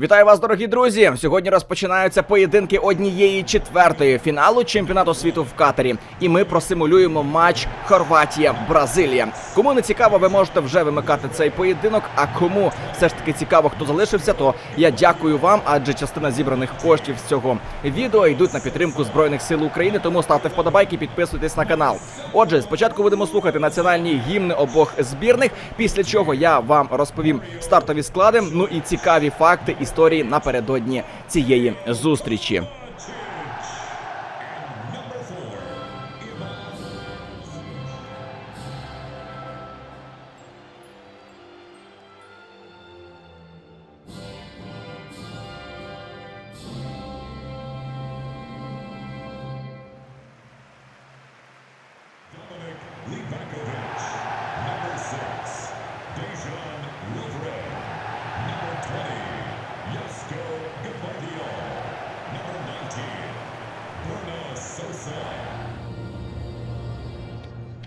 Вітаю вас, дорогі друзі! Сьогодні розпочинаються поєдинки однієї четвертої фіналу чемпіонату світу в Катарі. І ми просимулюємо матч Хорватія-Бразилія. Кому не цікаво, ви можете вже вимикати цей поєдинок. А кому все ж таки цікаво, хто залишився, то я дякую вам, адже частина зібраних коштів з цього відео йдуть на підтримку збройних сил України. Тому ставте вподобайки, підписуйтесь на канал. Отже, спочатку будемо слухати національні гімни обох збірних. Після чого я вам розповім стартові склади. Ну і цікаві факти історії напередодні цієї зустрічі.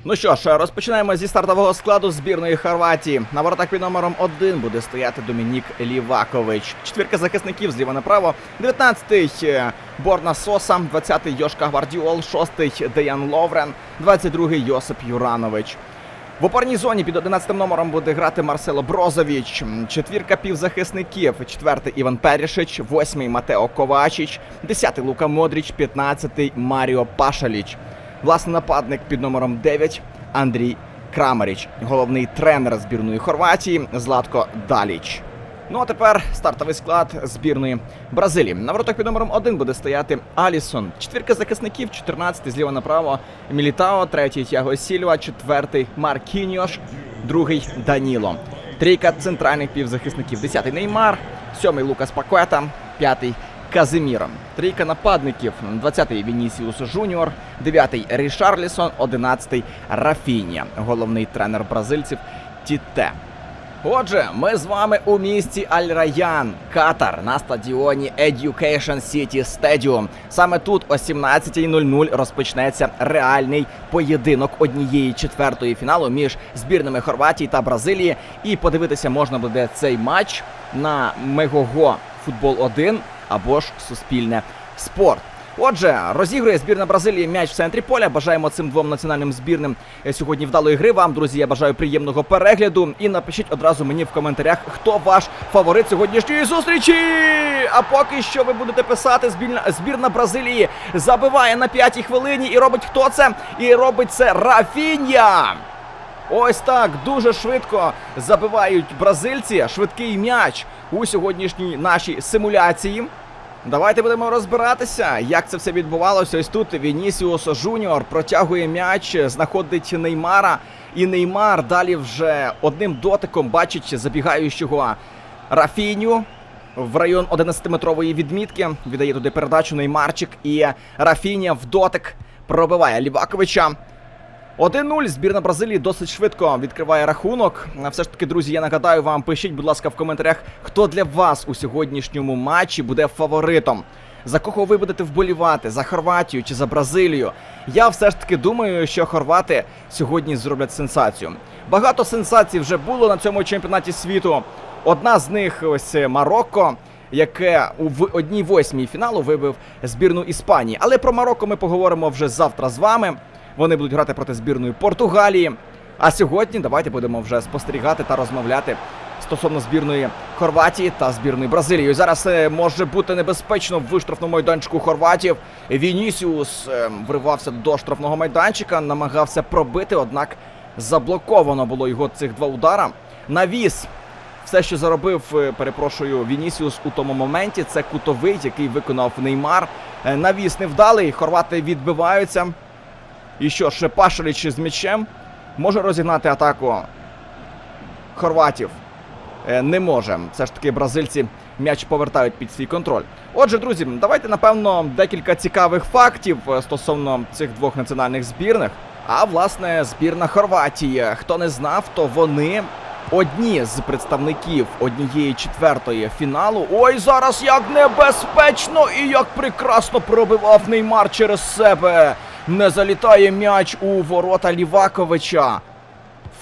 Ну що ж, розпочинаємо зі стартового складу збірної Хорватії. На воротах під номером 1 буде стояти Домінік Лівакович. Четвірка захисників зліва направо. 19-й е, Борна Соса, 20-й Йошка Гвардіол, 6-й Деян Ловрен, 22-й Йосип Юранович. В опорній зоні під 11 номером буде грати Марсело Брозович. Четвірка півзахисників. Четвертий Іван Перішич, восьмий Матео Ковачич, десятий Лука Модріч, п'ятнадцятий Маріо Пашаліч. Власний нападник під номером 9 Андрій Крамаріч. Головний тренер збірної Хорватії Златко Даліч. Ну а тепер стартовий склад збірної Бразилії. На воротах під номером 1 буде стояти Алісон. Четвірка захисників, 14 зліва направо Мілітао, третій Тяго Сільва, четвертий Маркіньош, другий Даніло. Трійка центральних півзахисників. Десятий Неймар, сьомий Лукас Пакуета, п'ятий Казиміро. Трійка нападників. 20-й Вінісіус Жуніор, 9-й Рішарлісон, 11-й Рафінія. Головний тренер бразильців Тіте. Отже, ми з вами у місті Аль-Раян, Катар, на стадіоні Education City Stadium. Саме тут о 17.00 розпочнеться реальний поєдинок однієї четвертої фіналу між збірними Хорватії та Бразилії. І подивитися можна буде цей матч на Мегого Футбол 1 або ж Суспільне Спорт. Отже, розігрує збірна Бразилії м'яч в центрі поля. Бажаємо цим двом національним збірним сьогодні вдалої гри. Вам, друзі, я бажаю приємного перегляду. І напишіть одразу мені в коментарях, хто ваш фаворит сьогоднішньої зустрічі. А поки що ви будете писати, збірна, збірна Бразилії забиває на п'ятій хвилині. І робить хто це? І робить це Рафінья. Ось так дуже швидко забивають бразильці. Швидкий м'яч у сьогоднішній нашій симуляції. Давайте будемо розбиратися, як це все відбувалося. Ось тут Вінісіус Жуніор протягує м'яч, знаходить Неймара. І Неймар далі вже одним дотиком бачить забігаючого Рафіню в район 11-метрової відмітки. Віддає туди передачу Неймарчик. І Рафіня в дотик пробиває Ліваковича. 1-0. Збірна Бразилії досить швидко відкриває рахунок. Все ж таки, друзі, я нагадаю вам, пишіть, будь ласка, в коментарях, хто для вас у сьогоднішньому матчі буде фаворитом. За кого ви будете вболівати? За Хорватію чи за Бразилію? Я все ж таки думаю, що хорвати сьогодні зроблять сенсацію. Багато сенсацій вже було на цьому чемпіонаті світу. Одна з них ось е, Марокко, яке у в одній восьмій фіналу вибив збірну Іспанії. Але про Марокко ми поговоримо вже завтра з вами. Вони будуть грати проти збірної Португалії. А сьогодні давайте будемо вже спостерігати та розмовляти стосовно збірної Хорватії та збірної Бразилії. Зараз е, може бути небезпечно в штрафному майданчику Хорватів. Вінісіус е, вривався до штрафного майданчика, намагався пробити, однак заблоковано було його цих два удара. Навіс все, що заробив, е, перепрошую, Вінісіус у тому моменті. Це кутовий, який виконав Неймар. Навіс невдалий. Хорвати відбиваються. І що, ще Пашаліч з м'ячем може розігнати атаку хорватів. Е, Не може. Все ж таки бразильці м'яч повертають під свій контроль. Отже, друзі, давайте напевно декілька цікавих фактів е, стосовно цих двох національних збірних. А власне, збірна Хорватії. Хто не знав, то вони одні з представників однієї четвертої фіналу. Ой, зараз як небезпечно і як прекрасно пробивав Неймар через себе. Не залітає м'яч у ворота Ліваковича.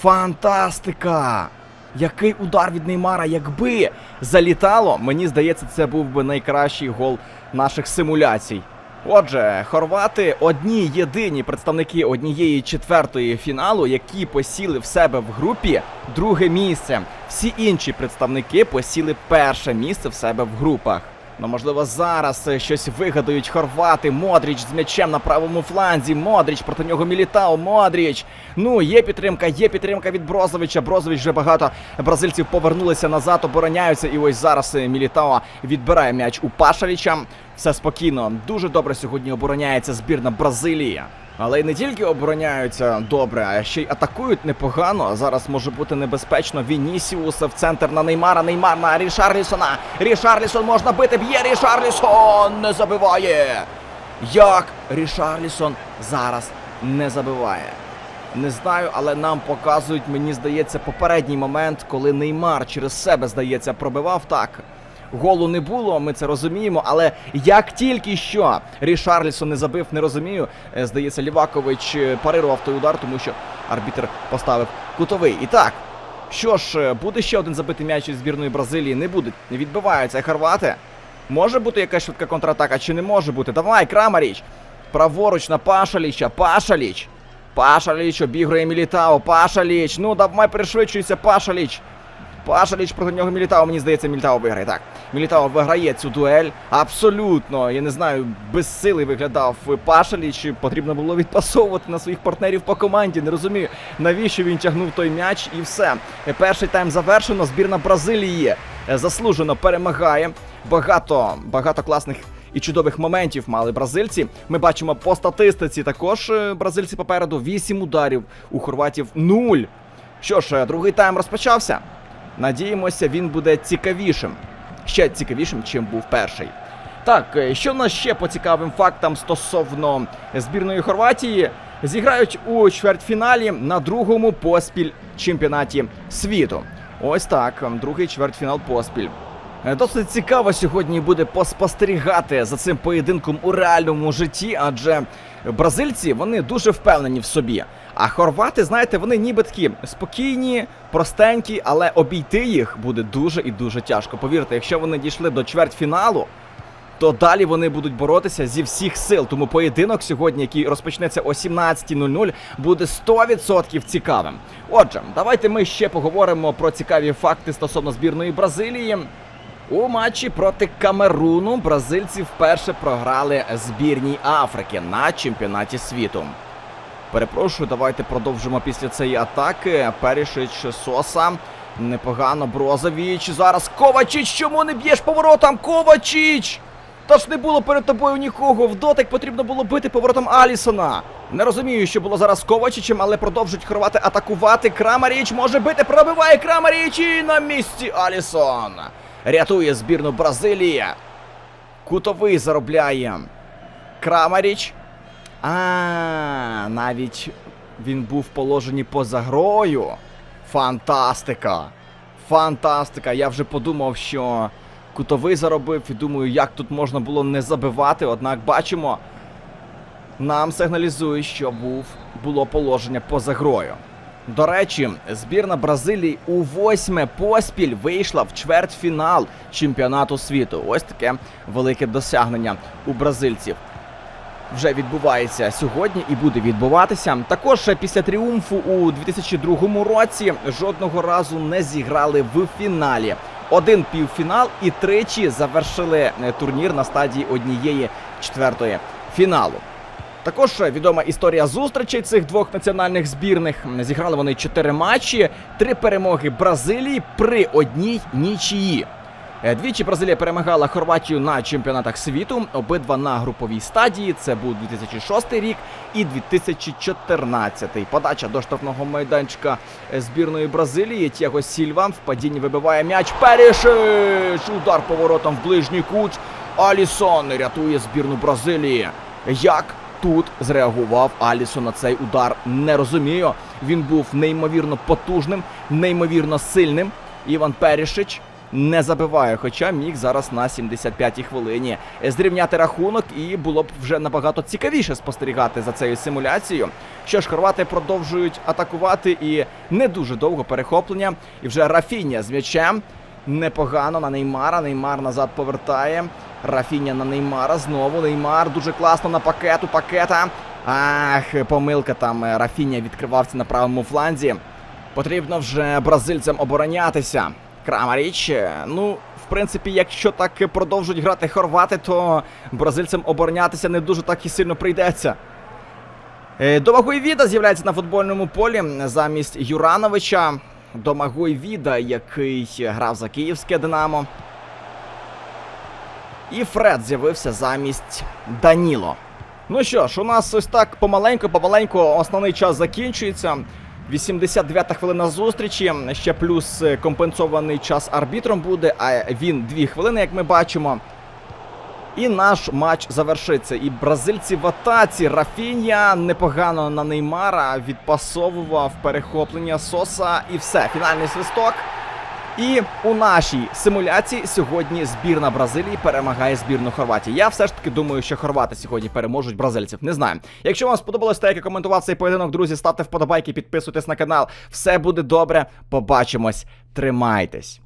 Фантастика! Який удар від Неймара, якби залітало, мені здається, це був би найкращий гол наших симуляцій. Отже, хорвати одні єдині представники однієї четвертої фіналу, які посіли в себе в групі друге місце. Всі інші представники посіли перше місце в себе в групах. Ну, можливо, зараз е, щось вигадають хорвати. Модріч з м'ячем на правому фланзі. Модріч проти нього мілітав. Модріч. Ну, є підтримка, є підтримка від Брозовича. Брозович вже багато бразильців повернулися назад, обороняються. І ось зараз е, Мілітао відбирає м'яч у Пашаліча. Все спокійно. Дуже добре сьогодні обороняється збірна Бразилії. Але й не тільки обороняються добре, а ще й атакують непогано. Зараз може бути небезпечно. Вінісіус в центр на Неймара. Неймар на Рішарлісона. Рішарлісон можна бити. Б'є Рішарлісон! Не забиває. Як Рішарлісон зараз не забиває? Не знаю, але нам показують, мені здається, попередній момент, коли Неймар через себе, здається, пробивав так. Голу не було, ми це розуміємо, але як тільки що Рішарлісон не забив, не розумію. Е, Здається, Лівакович е, парирував той удар, тому що арбітр поставив кутовий. І так, що ж, е, буде ще один забитий м'яч із збірної Бразилії? Не буде. Відбиваються хорвати. Може бути якась швидка контратака, чи не може бути? Давай, Крамаріч! Праворуч на Пашаліча, Пашаліч! Пашаліч обігрує Мілітао, Пашаліч! Ну давай пришвидшуйся, Пашаліч! Пашаліч проти нього Мілітао, мені здається, Мілітао виграє. Так, Мілітао виграє цю дуель. Абсолютно, я не знаю, безсилий виглядав Пашаліч. Потрібно було відпасовувати на своїх партнерів по команді. Не розумію, навіщо він тягнув той м'яч і все. Перший тайм завершено. Збірна Бразилії е, заслужено перемагає. Багато, багато класних. І чудових моментів мали бразильці. Ми бачимо по статистиці також е, бразильці попереду 8 ударів у хорватів 0. Що ж, е, другий тайм розпочався. Надіємося, він буде цікавішим. Ще цікавішим, чим був перший. Так, е, що в нас ще по цікавим фактам стосовно збірної Хорватії? Зіграють у чвертьфіналі на другому поспіль чемпіонаті світу. Ось так, ем, другий чвертьфінал поспіль. Е, Досить цікаво сьогодні буде поспостерігати за цим поєдинком у реальному житті, адже бразильці вони дуже впевнені в собі. А хорвати, знаєте, вони ніби такі спокійні, простенькі, але обійти їх буде дуже і дуже тяжко. Повірте, якщо вони дійшли до чвертьфіналу, то далі вони будуть боротися зі всіх сил. Тому поєдинок сьогодні, який розпочнеться о 17.00, буде 100% цікавим. Отже, давайте ми ще поговоримо про цікаві факти стосовно збірної Бразилії. У матчі проти Камеруну бразильці вперше програли збірній Африки на чемпіонаті світу. Перепрошую, давайте продовжимо після цієї атаки. Перішич Соса. Непогано Брозовіч. Зараз Ковачіч. Чому не б'єш поворотом? Ковачіч! Та ж не було перед тобою нікого. В дотик потрібно було бити поворотом Алісона. Не розумію, що було зараз з Ковачичем, але продовжують хорвати атакувати. Крамаріч може бити, пробиває Крамаріч і на місці Алісон. Рятує збірну Бразилії. Кутовий заробляє. Крамаріч. А, навіть він був в положенні поза грою. Фантастика! Фантастика! Я вже подумав, що кутовий заробив і думаю, як тут можна було не забивати. Однак бачимо, нам сигналізує, що був, було положення поза грою. До речі, збірна Бразилії у восьме поспіль вийшла в чвертьфінал чемпіонату світу. Ось таке велике досягнення у бразильців вже відбувається сьогодні і буде відбуватися. Також після тріумфу у 2002 році жодного разу не зіграли в фіналі. Один півфінал і тричі завершили е, турнір на стадії однієї четвертої фіналу. Також відома історія зустрічей цих двох національних збірних. Зіграли вони чотири матчі, три перемоги Бразилії при одній нічиї. Е, Двічі Бразилія перемагала Хорватію на чемпіонатах світу. Обидва на груповій стадії. Це був 2006 рік і 2014. Подача до штрафного майданчика е, збірної Бразилії. Тєго Сільва в падінні вибиває м'яч. Перішич! Удар поворотом в ближній кут. Алісон рятує збірну Бразилії. Як тут зреагував Алісон на цей удар? Не розумію. Він був неймовірно потужним, неймовірно сильним. Іван Перішич не забиває, хоча міг зараз на 75-й хвилині зрівняти рахунок, і було б вже набагато цікавіше спостерігати за цією симуляцією. Що ж, хорвати продовжують атакувати і не дуже довго перехоплення. І вже Рафіння з м'ячем. Непогано на Неймара. Неймар назад повертає. Рафіння на Неймара. Знову Неймар. Дуже класно на пакету. Пакета. Ах, помилка там. е, Рафіння відкривався на правому фланзі. Потрібно вже бразильцям оборонятися. Крамаріч. Ну, в принципі, якщо так продовжують грати хорвати, то бразильцям оборонятися не дуже так і сильно прийдеться. Е, Домагой Віда з'являється на футбольному полі замість Юрановича. Домагой Віда, який грав за київське Динамо. І Фред з'явився замість Даніло. Ну що ж, у нас ось так помаленьку основний час закінчується. 89-та хвилина зустрічі. Ще плюс е, компенсований час арбітром буде, а він 2 хвилини, як ми бачимо. І наш матч завершиться. І бразильці в атаці. Рафінія непогано на Неймара відпасовував перехоплення Соса і все. Фінальний свисток. І у нашій симуляції сьогодні збірна Бразилії перемагає збірну Хорватії. Я все ж таки думаю, що хорвати сьогодні переможуть бразильців. Не знаю. Якщо вам сподобалось те, як я коментував цей поєдинок, друзі, ставте вподобайки, підписуйтесь на канал. Все буде добре. Побачимось. Тримайтесь.